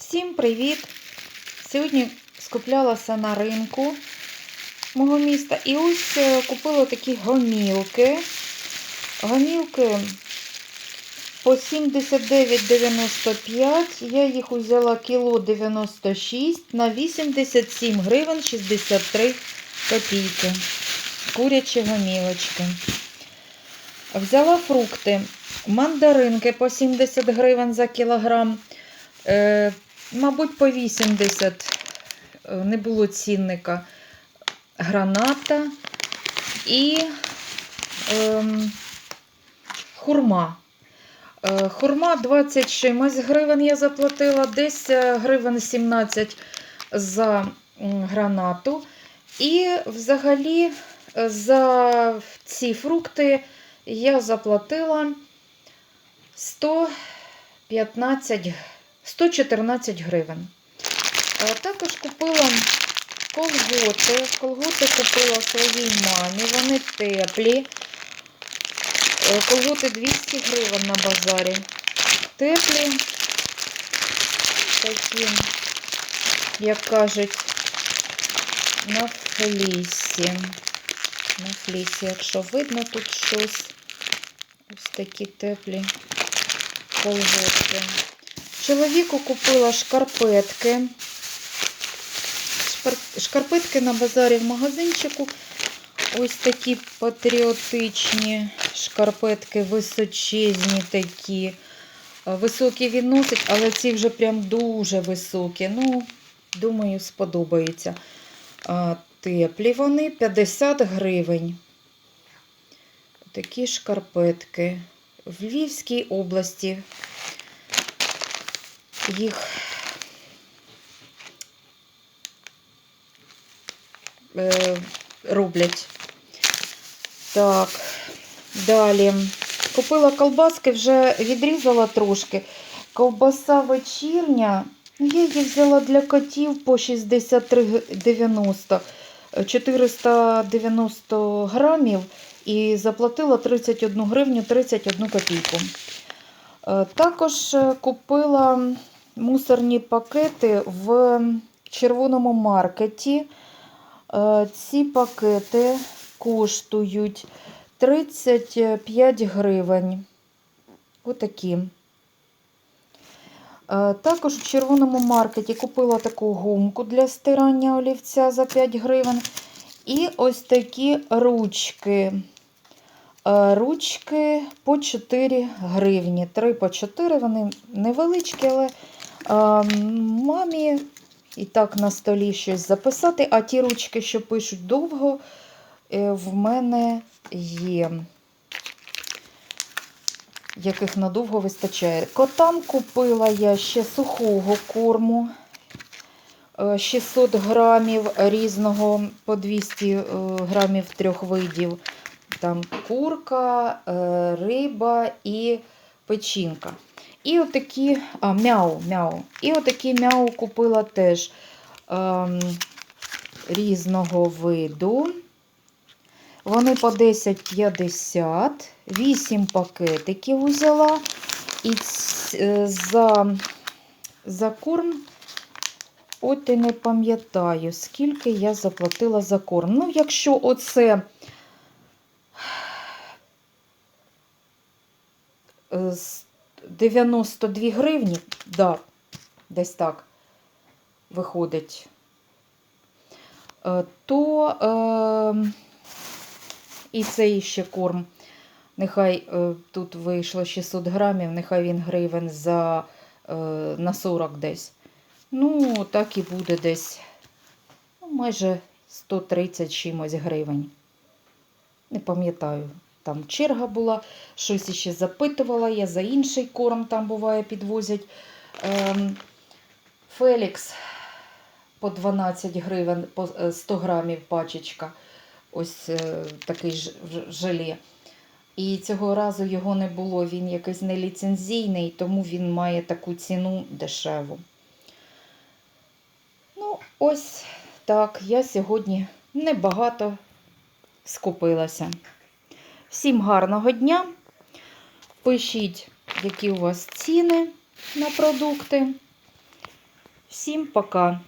Всім привіт! Сьогодні скуплялася на ринку мого міста і ось е, купила такі гомілки. Гомілки по 79,95. Я їх взяла кіло 96 на 87 гривень 63 копійки. Курячі гомілочки. Взяла фрукти. Мандаринки по 70 гривень за кілограм. Мабуть, по 80 е, не було цінника. Граната і ем, хурма. Е, хурма 20 гривень я заплатила, десь е, гривень 17 за гранату. І взагалі за ці фрукти я заплатила 115 114 гривень. Також купила колготи. Колготи купила своїй мамі, вони теплі. Е, Колготи 200 гривень на базарі. Теплі, такі, як кажуть, на флісі. На флісі, якщо видно тут щось. Ось такі теплі колготки. Чоловіку купила шкарпетки. Шкарпетки на базарі в магазинчику. Ось такі патріотичні шкарпетки, височезні такі. Високі він носить, але ці вже прям дуже високі. Ну, думаю, сподобається. Теплі вони 50 гривень. Такі шкарпетки. В Львівській області їх е, роблять. Так, далі. Купила колбаски, вже відрізала трошки. Ковбаса вечірня. ну, Я її взяла для котів по 63,90. 490 грамів і заплатила 31 гривню 31 копійку. Е, Також е, купила мусорні пакети в червоному маркеті. Е, Ці пакети коштують 35 гривень. Отакі. Е, Також в червоному маркеті купила таку гумку для стирання олівця за 5 гривень. І ось такі ручки. Е, Ручки по 4 гривні. 3 по 4, вони невеличкі, але е, мамі і так на столі щось записати. А ті ручки, що пишуть довго, е, в мене є, яких надовго вистачає. Котам купила я ще сухого корму. е, 600 грамів різного по 200 е, грамів трьох видів. Там курка, е, риба і печінка. І отакі, а, мяу, мяу. І отакі мяу купила теж ем, різного виду. Вони по 10,50, 8 пакетиків взяла. І е, за, за корм, от і не пам'ятаю, скільки я заплатила за корм. Ну, якщо оце е, з 92 гривні, да, десь так виходить, е, то е, і цей ще корм. Нехай е, тут вийшло 600 грамів, нехай він гривень за е, на 40 десь. Ну, так і буде десь ну, майже 130 чимось гривень. Не пам'ятаю, там черга була, щось іще запитувала я за інший корм, там буває, підвозять. Ем, Фелікс по 12 гривень, по е, 100 грамів пачечка. Ось е, такий желе. І цього разу його не було, він якийсь неліцензійний, тому він має таку ціну дешеву. Ну, ось так, я сьогодні небагато скупилася. Всім гарного дня. Пишіть, які у вас ціни на продукти. Всім пока!